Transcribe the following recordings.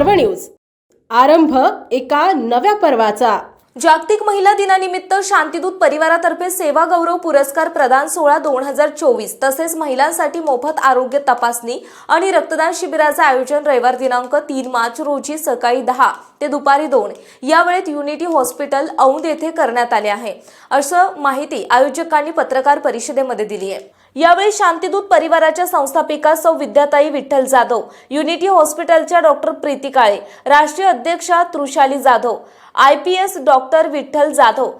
पर्व न्यूज. आरंभ एका नव्या पर्वाचा. जागतिक महिला दिनानिमित्त शांतीदूत परिवारातर्फे सेवा गौरव पुरस्कार प्रदान सोहळा दोन हजार चोवीस तसेच महिलांसाठी मोफत आरोग्य तपासणी आणि रक्तदान शिबिराचे आयोजन रविवार दिनांक तीन मार्च रोजी सकाळी दहा ते दुपारी दोन या वेळेत युनिटी हॉस्पिटल औंध येथे करण्यात आले आहे. असं माहिती आयोजकांनी पत्रकार परिषदेमध्ये दिली आहे. यावेळी शांतीदूत परिवाराच्या संस्थापिका सौ विद्याताई विठ्ठल जाधव युनिटी हॉस्पिटलच्या डॉक्टर प्रीती काळे राष्ट्रीय अध्यक्षा Trushali Jadhav I P S doctor Vitthal Jadhav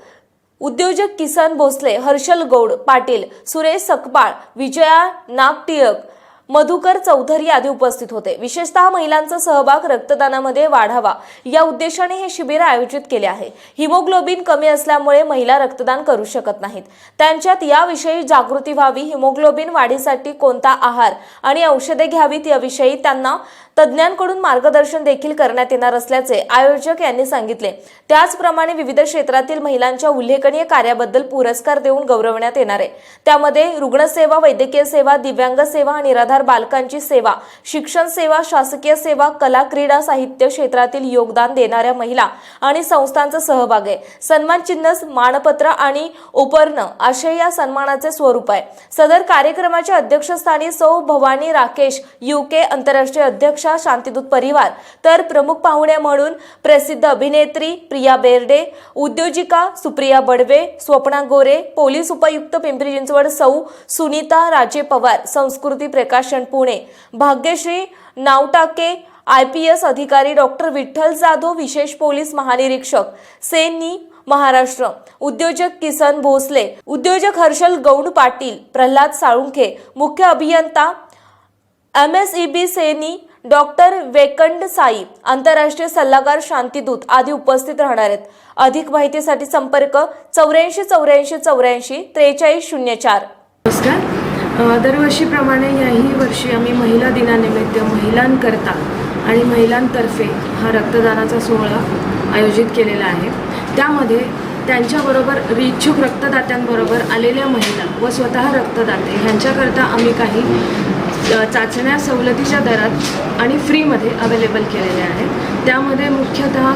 उद्योजक किसन भोसले हर्षल गौड पाटील सुरेश सकपाळ विजया नागटिळक मधुकर चौधरी आदी उपस्थित होते. विशेषतः महिलांचा सहभाग रक्तदानामध्ये वाढावा या उद्देशाने हे शिबिर आयोजित केले आहे. हिमोग्लोबिन कमी असल्यामुळे महिला रक्तदान करू शकत नाहीत. त्यांच्यात याविषयी जागृती व्हावी हिमोग्लोबिन वाढीसाठी कोणता आहार आणि औषधे घ्यावीत याविषयी त्यांना तज्ज्ञांकडून मार्गदर्शन देखील करण्यात येणार असल्याचे आयोजक यांनी सांगितले. त्याचप्रमाणे विविध क्षेत्रातील महिलांच्या उल्लेखनीय कार्याबद्दल पुरस्कार देऊन गौरवण्यात येणार आहे. त्यामध्ये रुग्णसेवा वैद्यकीय सेवा दिव्यांग सेवा निराधार बालकांची सेवा शिक्षण सेवा शासकीय सेवा कला क्रीडा साहित्य क्षेत्रातील योगदान देणाऱ्या महिला आणि संस्थांचा सहभाग आहे. सन्मान चिन्ह मानपत्र आणि उपर्ण असे या सन्मानाचे स्वरूप आहे. सदर कार्यक्रमाच्या अध्यक्षस्थानी सौ भवानी राकेश युके आंतरराष्ट्रीय अध्यक्षा शांतिदूत परिवार तर प्रमुख पाहुणे म्हणून प्रसिद्ध अभिनेत्री प्रिया बेर्डे उद्योजिका सुप्रिया बडवे स्वप्ना गोरे पोलीस उपायुक्त पिंपरी चिंचवड सौ सुनीता राजे पवार संस्कृती प्रकाश प्रकाशन Pune. Bhagyashree Navtake I P S अधिकारी डॉक्टर विठ्ठल जाधव विशेष पोलीस महानिरीक्षक सेनी महाराष्ट्र. उद्योजक किसन भोसले उद्योजक हर्षल गौड पाटील प्रल्हाद साळुंखे मुख्य अभियंता एम एस ई बी सेनी डॉक्टर वेकंड साई आंतरराष्ट्रीय सल्लागार शांतीदूत आदी उपस्थित राहणार आहेत. अधिक माहितीसाठी संपर्क चौऱ्याऐंशी चौऱ्याऐंशी चौऱ्याऐंशी त्रेचाळीस शून्य चार. नमस्कार. दरवर्षीप्रमाणे याही वर्षी आम्ही महिला दिनानिमित्त महिलांकरता आणि महिलांतर्फे हा रक्तदानाचा सोहळा आयोजित केलेला आहे. त्यामध्ये त्यांच्याबरोबर इच्छुक रक्तदात्यांबरोबर आलेल्या महिला व स्वतः रक्तदाते ह्यांच्याकरता आम्ही काही चाचण्या सवलतीच्या दरात आणि फ्रीमध्ये अवेलेबल केलेल्या आहेत. त्यामध्ये मुख्यतः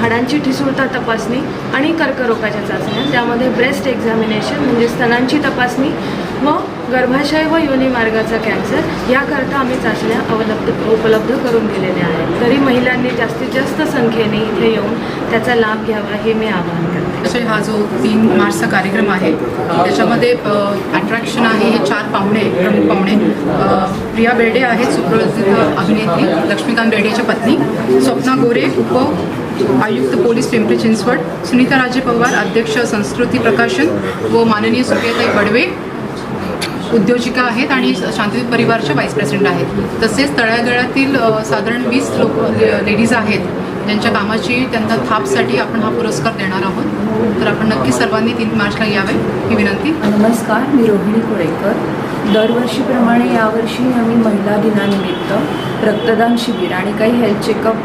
हाडांची ठिसूळता तपासणी आणि कर्करोगाच्या चाचण्या त्यामध्ये ब्रेस्ट एक्झामिनेशन म्हणजे स्तनांची तपासणी व गर्भाशय व योनी मार्गाचा कॅन्सर याकरता आम्ही चाचण्या अवलब्ध उपलब्ध करून दिलेल्या आहेत. तरी महिलांनी जास्तीत जास्त संख्येने इथे येऊन त्याचा लाभ घ्यावा हे मी आवाहन करते. तसे हा जो तीन मार्चचा कार्यक्रम आहे त्याच्यामध्ये अट्रॅक्शन आहे हे चार पाहुणे प्रमुख पाहुणे प्रिया बेर्डे आहेत सुप्रसिद्ध अभिनेत्री लक्ष्मीकांत बेर्डेच्या पत्नी स्वप्ना गोरे उप आयुक्त पोलीस पिंपरी चिंचवड सुनीता राजे पवार अध्यक्ष संस्कृती प्रकाशन व माननीय सुप्रियाताई बडवे उद्योजिका आहेत आणि शांतिदूत परिवारच्या व्हाईस प्रेसिडेंट आहेत. तसेच तळागाळातील साधारण वीस लोक लेडीज आहेत ज्यांच्या कामाची त्यांना थापसाठी आपण हा पुरस्कार देणार आहोत. तर आपण नक्की सर्वांनी तीन मार्चला यावे ही विनंती. नमस्कार मी रोहिणी कोळेकर. दरवर्षीप्रमाणे यावर्षी आम्ही महिला दिनानिमित्त रक्तदान शिबिर आणि काही हेल्थ चेकअप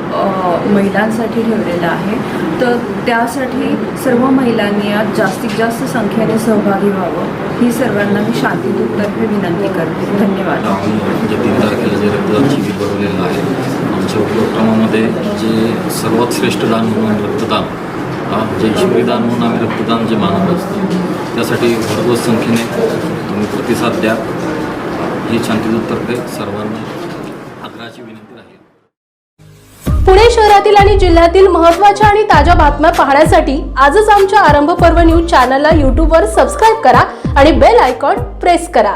महिलांसाठी ठेवलेलं आहे. तर त्यासाठी सर्व महिलांनी यात जास्तीत जास्त संख्येने सहभागी व्हावं ही सर्वांना मी शांतीदूततर्फे विनंती करते. धन्यवाद. म्हणजे तीन तारखेला जे रक्तदान शिबिर भरवलेलं आहे आमच्या उपक्रमामध्ये जे सर्वात श्रेष्ठ दान म्हणून रक्तदान जे ईश्वरी दान म्हणून आम्ही रक्तदान जे मानत असतो त्यासाठी भरघोस संख्येने तुम्ही प्रतिसाद द्या. ही शांतीदूततर्फे सर्वांना आग्रहाची विनंती राहील पुणे शहरातील आणि जिल्ह्यातील महत्त्वाच्या आणि ताज्या बातम्या पाहण्यासाठी आजच आमच्या आरंभ पर्व न्यूज चॅनलला यूट्यूबवर सबस्क्राईब करा आणि बेल आयकॉन प्रेस करा.